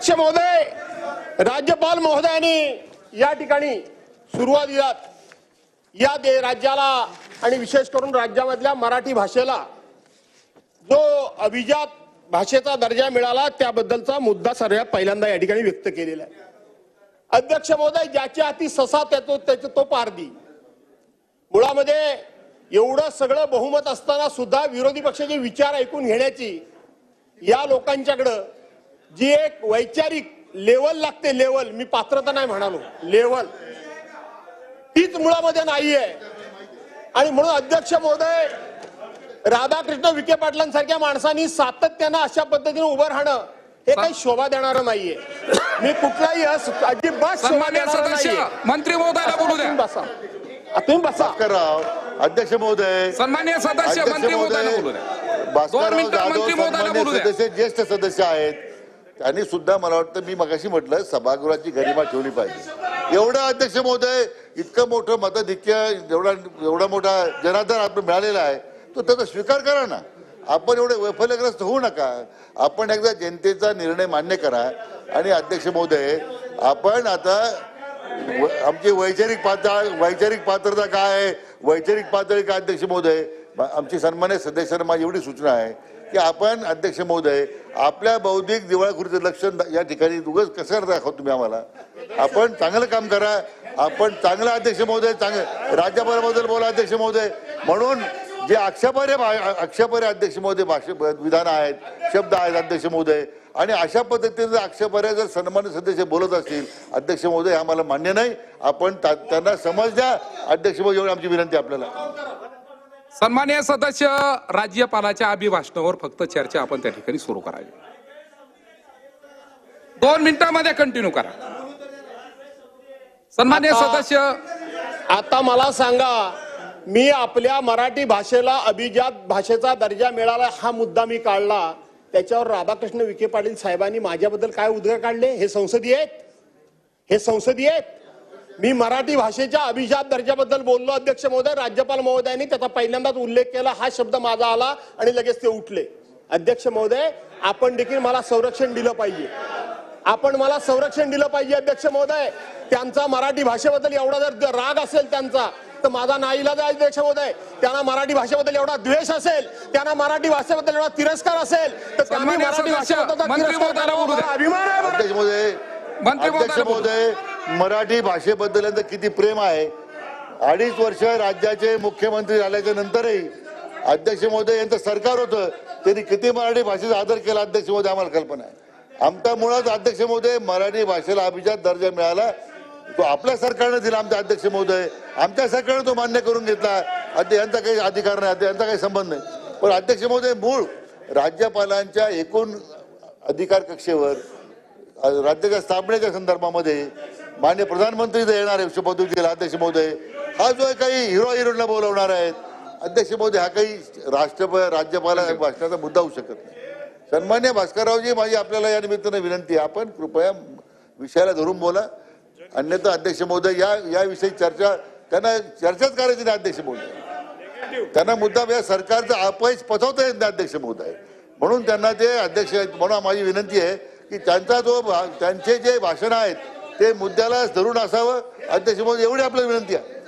अध्यक्ष महोदय राज्यपाल महोदयांनी या ठिकाणी सुरुवातीला या दे राज्याला आणि विशेष करून राज्यामधल्या मराठी भाषेला जो अभिजात भाषेचा दर्जा मिळाला त्याबद्दलचा मुद्दा सर्वात पहिल्यांदा या ठिकाणी व्यक्त केलेला आहे. अध्यक्ष महोदय ज्याच्या हाती ससा त्यातो त्याचे तो पारदी मुळामध्ये एवढं सगळं बहुमत असताना सुद्धा विरोधी पक्षाचे विचार ऐकून घेण्याची या लोकांच्याकडं जी एक वैचारिक लेवल लागते लेवल. मी पात्रता नाही म्हणालो लेवल. तीच मुळामध्ये नाहीये. आणि म्हणून अध्यक्ष महोदय राधाकृष्ण विखे पाटलांसारख्या माणसांनी सातत्यानं अशा पद्धतीने उभं राहणं हे काही शोभा देणारं नाहीये. मी कुठलाही अस- अजिबात शोभा देणारं नाहीये. मंत्री महोदयाला बोलू तुम्ही बसा. तुम्ही बसा. भास्करराव अध्यक्ष महोदय. सन्मान्य सदस्य अध्यक्ष मंत्री महोदयाला बोलू महोदय द्या दोन भास्करराव मिनिटं जाधव मंत्री महोदयाला सन्मान्य बोलू द्या. सदस्य ज्येष्ठ सदस्य आहेत. त्यांनी सुद्धा मला वाटतं मी मगाशी म्हटलं सभागृहाची गरिमा ठेवली पाहिजे. एवढं अध्यक्ष महोदय इतकं मोठं मताधिक्य एवढा एवढा मोठा जनाधार आपण मिळालेला आहे तो त्याचा स्वीकार करा ना. आपण एवढे वैफल्यग्रस्त होऊ नका. आपण एकदा जनतेचा निर्णय मान्य करा. आणि अध्यक्ष महोदय आपण आता व- आमची वैचारिक पातळ वैचारिक पात्रता काय आहे? वैचारिक पातळी काय अध्यक्ष महोदय? आमची सन्मान्य सदस्यांना माझी एवढी सूचना आहे. की आपण अध्यक्ष महोदय आपल्या बौद्धिक दिवाळखोरीचं लक्षण या ठिकाणी उगच कसं दाखव तुम्ही आम्हाला. आपण चांगलं काम करा आपण चांगलं अध्यक्ष महोदय चांगलं राज्यपालाबद्दल बोला अध्यक्ष महोदय. म्हणून जे आक्षेपार्ह भा- अध्यक्ष महोदय भाषे विधान आहेत शब्द आहेत अध्यक्ष महोदय आणि अशा पद्धतीने जर जर सन्मान सदस्य बोलत असतील अध्यक्ष महोदय आम्हाला मान्य नाही. आपण त्यांना समज द्या. अध्यक्ष महोदय आमची विनंती आपल्याला. सन्मान्य सदस्य राज्यपालाच्या अभिभाषणावर फक्त चर्चा आपण त्या ठिकाणी सुरू करावी. दोन मिनिटांमध्ये कंटिन्यू करा. सन्मान्य सदस्य आता मला सांगा मी आपल्या मराठी भाषेला अभिजात भाषेचा दर्जा मिळाला हा मुद्दा मी काढला. त्याच्यावर राधाकृष्ण विखे पाटील साहेबांनी माझ्याबद्दल काय उद्गार काढले? हे संसदीय आहेत? हे संसदीय आहेत? मी मराठी भाषेच्या अभिजात दर्जाबद्दल बोललो अध्यक्ष महोदय राज्यपाल महोदयांनी त्याचा पहिल्यांदाच उल्लेख केला हा शब्द माझा आला आणि लगेच ते उठले. अध्यक्ष महोदय आपण देखील मला संरक्षण दिलं पाहिजे. आपण मला संरक्षण दिलं पाहिजे अध्यक्ष महोदय. त्यांचा मराठी भाषेबद्दल एवढा जर राग असेल त्यांचा तर माझा नाईलाज आहे अध्यक्ष महोदय. त्यांना मराठी भाषेबद्दल एवढा द्वेष असेल त्यांना मराठी भाषेबद्दल एवढा तिरस्कार असेल तर त्यांनी मराठी मंत्री. मला अभिमान आहे अध्यक्ष महोदय मराठी भाषेबद्दल यांचं किती प्रेम आहे. अडीच वर्ष राज्याचे मुख्यमंत्री झाल्याच्या नंतरही अध्यक्ष महोदय यांचं सरकार होतं त्यांनी किती मराठी भाषेचा आदर केला अध्यक्ष महोदय आम्हाला कल्पना आहे. आमचा मुळात अध्यक्ष महोदय मराठी भाषेला अभिजात दर्जा मिळाला. तो आपल्या सरकारनं दिला आमच्या अध्यक्ष महोदय. आमच्या सरकारनं तो मान्य करून घेतला. यांचा काही अधिकार नाही यांचा काही संबंध नाही. पण अध्यक्ष महोदय मूळ राज्यपालांच्या एकूण अधिकार कक्षेवर राज्याच्या स्थापनेच्या संदर्भामध्ये मान्य प्रधानमंत्री जे येणार आहे शपथविधीला अध्यक्ष महोदय. हा जो काही हिरो हिरोईनला बोलवणार आहेत. अध्यक्ष महोदय हा काही राष्ट्रपती राज्यपाला भाषणाचा मुद्दा होऊ शकत नाही. सन्मान्य भास्कररावजी माझी आपल्याला या निमित्तानं विनंती आहे आपण कृपया विषयाला धरून बोला. अन्यथा अध्यक्ष महोदय या याविषयी चर्चा त्यांना चर्चाच करायची नाही अध्यक्ष महोदय. त्यांना मुद्दा या सरकारचा अपयश पचवता येत नाही अध्यक्ष महोदय. म्हणून त्यांना ते अध्यक्ष म्हणून माझी विनंती आहे की त्यांचा जो त्यांचे जे भाषण आहेत ते मुद्द्याला धरून असावं अध्यक्ष महोदय एवढी आपल्याला विनंती आहे.